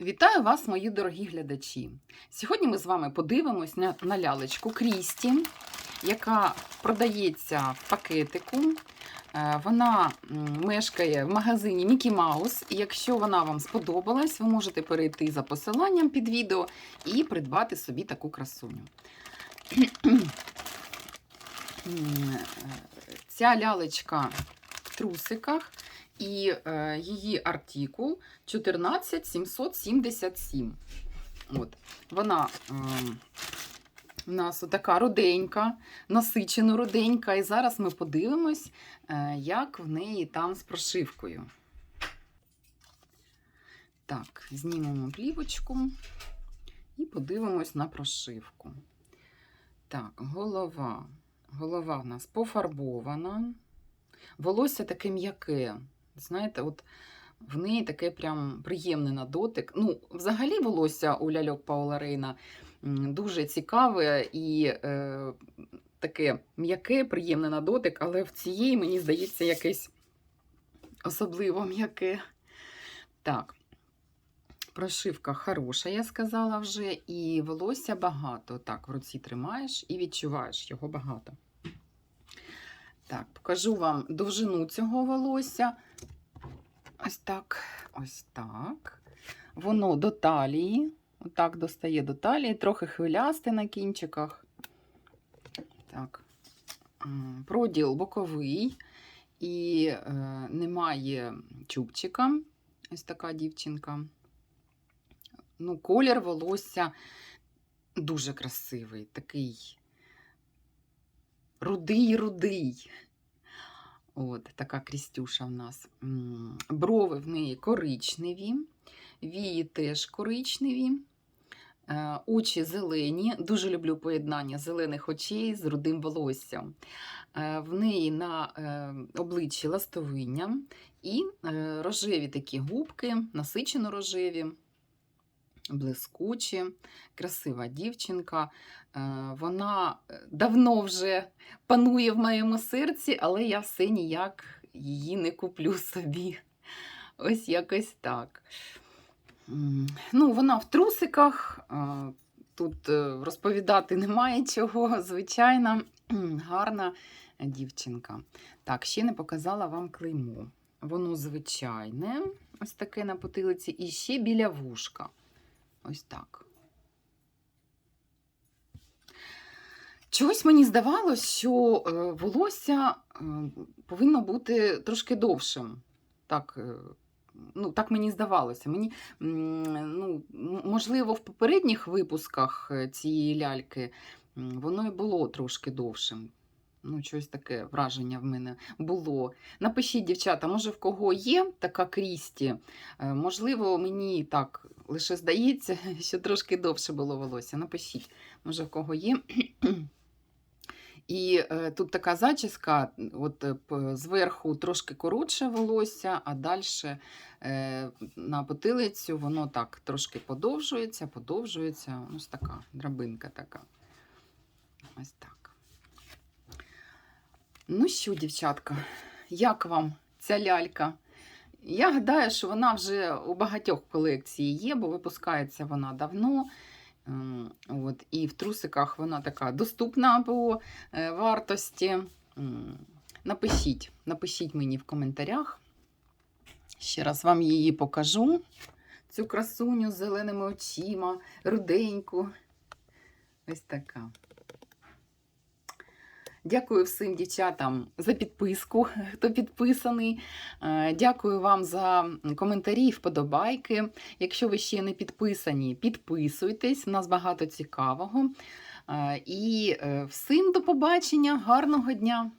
Вітаю вас, мої дорогі глядачі! Сьогодні ми з вами подивимось на, на лялечку Крісті, яка продається в пакетику. Е, Вона мешкає в магазині Мікі Маус. І якщо вона вам сподобалась, ви можете перейти за посиланням під відео і придбати собі таку красуню. Е, Ця лялечка в трусиках. І е, її артикул 14777. От. Вона е, у нас така руденька, насичено руденька. І зараз ми подивимось, е, як в неї там з прошивкою. Так, знімемо плівочку і подивимось на прошивку. Так, голова. Голова в нас пофарбована. Волосся таке м'яке. Знаєте, от в неї таке прям приємне на дотик. Ну, взагалі, волосся у ляльок Паула Рейна дуже цікаве і е, таке м'яке, приємне на дотик, але в цієї, мені здається, якесь особливо м'яке. Так, прошивка хороша, я сказала вже, і волосся багато. Так, в руці тримаєш і відчуваєш його багато. Так, покажу вам довжину цього волосся. Ось так, ось так. Воно до талії. Отак достає до талії, трохи хвилясте на кінчиках. Так. Проділ боковий і е, немає чубчика. Ось така дівчинка. Ну, колір волосся дуже красивий, такий рудий-рудий. От, така крістюша в нас. Брови в неї коричневі, вії теж коричневі, е, очі зелені. Дуже люблю поєднання зелених очей з рудим волоссям. Е, В неї на е, обличчі ластовиння і рожеві такі губки, насичено рожеві, блискучі, красива дівчинка. Е, Вона е, давно вже панує в моєму серці, але я все ніяк її не куплю собі. Ось якось так. Ну, вона в трусиках. е, Тут розповідати немає чого, звичайна, м, гарна дівчинка. Так, ще не показала вам клеймо. Воно звичайне, ось таке на потилиці, і ще біля вушка. Ось так. Чогось мені здавалось, що е, волосся е, повинно бути трошки довшим. Так, е, ну, так мені здавалося. Мені, ну, можливо, в попередніх випусках цієї ляльки воно і було трошки довшим. Ну, щось таке враження в мене було. Напишіть, дівчата, може, в кого є така крісті, Е, можливо, мені так лише здається, що трошки довше було волосся. Напишіть, може, в кого є. І е, тут така зачіска, от е, зверху трошки коротше волосся, а далі е, на потилицю воно так трошки подовжується, подовжується. Ось така драбинка така. Ось так. Ну що, дівчатка, як вам ця лялька? Я гадаю, що вона вже у багатьох колекції є, бо випускається вона давно. Ем, От, і в трусиках вона така доступна по е, вартості. Напишіть, напишіть мені в коментарях. Ще раз вам її покажу. Цю красуню з зеленими очима, руденьку. Ось така. Дякую всім дівчатам за підписку, хто підписаний. Е, Дякую вам за коментарі вподобайки. Якщо ви ще не підписані, підписуйтесь, у нас багато цікавого. Е, І е, всім до побачення, гарного дня!